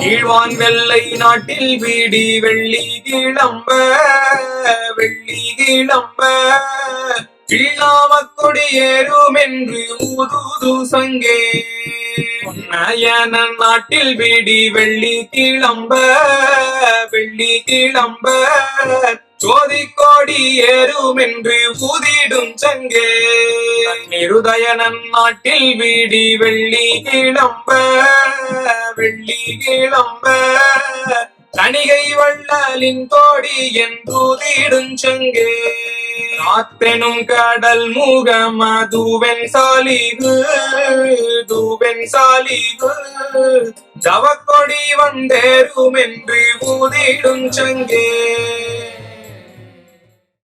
கீழ்வான் வெள்ளை நாட்டில் வீடி வெள்ளி கிளம்ப வெள்ளி கிளம்ப கிள்ளாம கொடியேறும் என்று ஊதுது சங்கே. பொன்னயன நாட்டில் வீடி வெள்ளி கிளம்ப வெள்ளி கிளம்ப ஜோதி கோடி ஏறும் என்று ஊதிடும் சங்கே. நிருதயனன் நாட்டில் வீடி வெள்ளி கிளம்ப வெள்ளி கிளம்ப. தணிகை வள்ளலின் தோடி என்றூதிடும் சங்கே. காத்தெனும் கடல் முகம தூவென் சாலிகு தூவென் சாலிகு. ஜவக்கொடி வந்தேறும் என்று ஊதிடும் சங்கே.